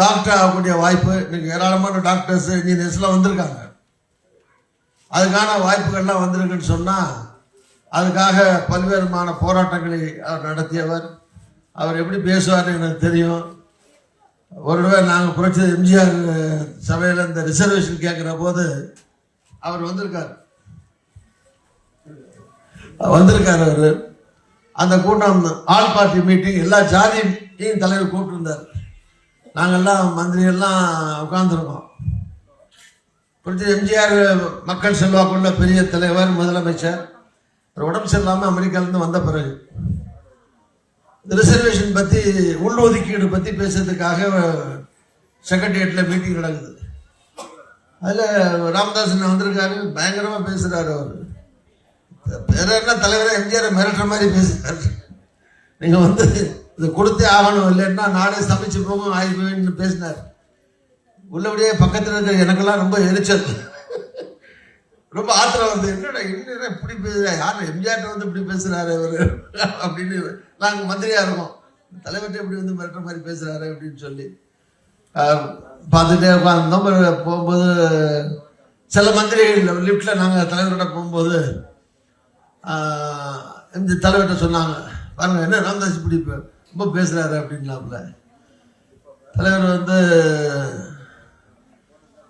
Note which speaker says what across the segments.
Speaker 1: Doctor ஆகக்கூடிய வாய்ப்பு இன்னைக்கு ஏராளமான டாக்டர்ஸ் இன்ஜினியர்ஸ்லாம் வந்திருக்காங்க. அதுக்கான வாய்ப்புகள்லாம் வந்திருக்குன்னு சொன்னால் அதுக்காக பல்வேறுமான போராட்டங்களை அவர் நடத்தியவர். அவர் எப்படி பேசுவார் எனக்கு தெரியும். ஒரு தடவை நாங்கள் புரட்சி எம்ஜிஆர் சபையில் இந்த ரிசர்வேஷன் கேட்குற போது அவர் வந்திருக்கார். வந்திருக்கார் அவர். அந்த கூட்டம் ஆல் பார்ட்டி மீட்டிங் எல்லா ஜாதியும் தலைவர் கூப்பிட்டுருந்தார் நாங்கள்லாம் மந்திரியெல்லாம் உட்கார்ந்துருக்கோம். பிடிச்ச எம்ஜிஆர் மக்கள் செல்வாக்குள்ள பெரிய தலைவர் முதலமைச்சர் உடம்பு சரியில்லாமல் அமெரிக்காலேருந்து வந்த பிறகு ரிசர்வேஷன் பற்றி உள்ஒதுக்கீடு பற்றி பேசுறதுக்காக செக்ரட்டரியேட்டில் மீட்டிங் நடக்குது. அதில் ராமதாசன் வந்திருக்காரு பயங்கரமாக பேசுகிறாரு அவர். வேற என்ன தலைவராக எம்ஜிஆர் மிரட்டுற மாதிரி பேசுகிறார் நீங்கள் வந்து இது கொடுத்தே ஆகணும் இல்லைன்னா நானே சமைச்சு போகும் ஆகி போயின்னு பேசினார். உள்ளபடியே பக்கத்தில் இருக்க எனக்கெல்லாம் ரொம்ப எரிச்சல். ரொம்ப ஆத்திரம் வந்து என்னடா என்ன இப்படி பேசுறா? யார் எம்ஜிஆர் வந்து இப்படி பேசுறாரு அவர் அப்படின்னு நாங்கள் மந்திரியாக இருக்கோம். தலைவர்கிட்ட இப்படி வந்து மிரட்டுற மாதிரி பேசுறாரு அப்படின்னு சொல்லி. பார்த்துட்டே உட்காந்தோம் போகும்போது சில மந்திரிகள் லிஃப்டில் நாங்கள் தலைவர்கிட்ட போகும்போது இந்த தலைவர்கிட்ட சொன்னாங்க. பாருங்க என்ன ராமதாஸ் இப்படி இப்போ ரொம்ப பேசுறாரு அப்படின்னாப்புல தலைவர் வந்து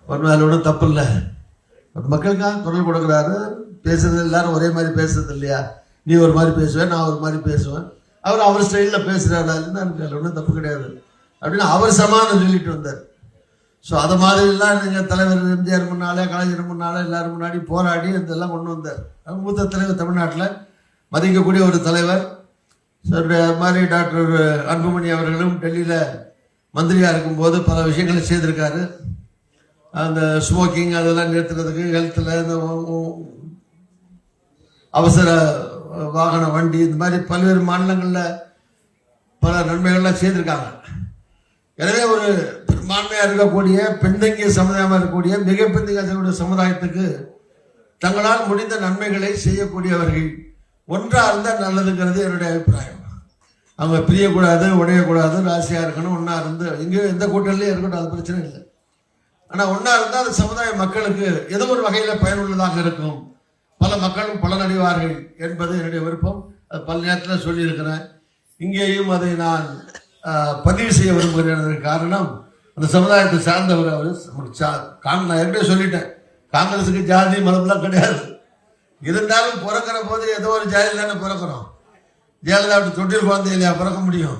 Speaker 1: ஒன்றும் அதில் ஒன்றும் தப்பு இல்லை ஒரு மக்களுக்காக குரல் கொடுக்குறாரு. பேசுறது எல்லாரும் ஒரே மாதிரி பேசுறது இல்லையா? நீ ஒரு மாதிரி பேசுவேன் நான் ஒரு மாதிரி பேசுவேன் அவர் அவர் ஸ்டைலில் பேசுகிறாரு எனக்கு அதில் ஒன்றும் தப்பு கிடையாது. அப்படின்னு அவர் சமாதானம் சொல்லிட்டு வந்தார். ஸோ அதை மாதிரிலாம் நீங்கள் தலைவர் எம்ஜிஆர் முன்னாலே கலைஞர் முன்னாலே எல்லாரும் முன்னாடி போராடி இதெல்லாம் கொண்டு வந்தார். மூத்த தலைவர் தமிழ்நாட்டில் மதிக்கக்கூடிய ஒரு தலைவர். சார் அது மாதிரி டாக்டர் அன்புமணி அவர்களும் டெல்லியில் மந்திரியாக இருக்கும்போது பல விஷயங்களை செய்திருக்காரு. அந்த ஸ்மோக்கிங் அதெல்லாம் நிறுத்துறதுக்கு ஹெல்த்தில் இந்த அவசர வாகன வண்டி இந்த மாதிரி பல்வேறு மாநிலங்களில் பல நன்மைகள்லாம் செய்திருக்காங்க. எனவே ஒரு பெரும்பான்மையாக இருக்கக்கூடிய பின்தங்கிய சமுதாயமாக இருக்கக்கூடிய மிக பின்தங்கிய சமுதாயத்துக்கு தங்களால் முடிந்த நன்மைகளை செய்யக்கூடியவர்கள் ஒன்றா இருந்தால் நல்லதுங்கிறது என்னுடைய அபிப்பிராயம். அவங்க பிரியக்கூடாது உடையக்கூடாது ராசியாக இருக்கணும் ஒன்றா இருந்து எங்கேயோ எந்த கூட்டத்துலேயும் இருக்கட்டும் அது பிரச்சனை இல்லை. ஆனால் ஒன்றா இருந்தால் அந்த சமுதாய மக்களுக்கு ஏதோ ஒரு வகையில் பயனுள்ளதாக இருக்கும். பல மக்களும் பலனடைவார்கள் என்பது என்னுடைய விருப்பம். அது பல நேரத்தில் சொல்லியிருக்கிறேன். இங்கேயும் அதை நான் பதிவு செய்ய விரும்புகிறேன் காரணம் அந்த சமுதாயத்தை சார்ந்தவர் அவர். சா- நான் ஏற்கனவே சொல்லிட்டேன். காங்கிரஸுக்கு ஜாதி மதம்லாம் கிடையாது. இருந்தாலும் பிறக்கிற போது ஏதோ ஒரு ஜாதியில் தானே பிறக்கிறோம் ஜெயலலிதாவுக்கு அப்படி தொட்டில் குழந்தை இல்லையா பிறக்க முடியும்?